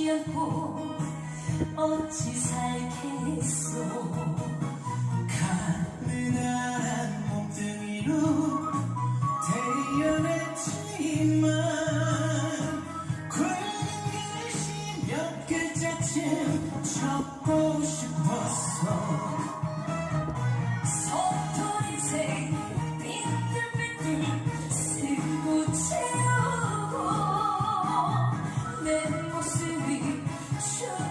지지 않고 어찌 살겠소? 가능한 몸뚱이로 태어났지만 굵은 글씨 몇 글자쯤 적고 싶었어. city. Should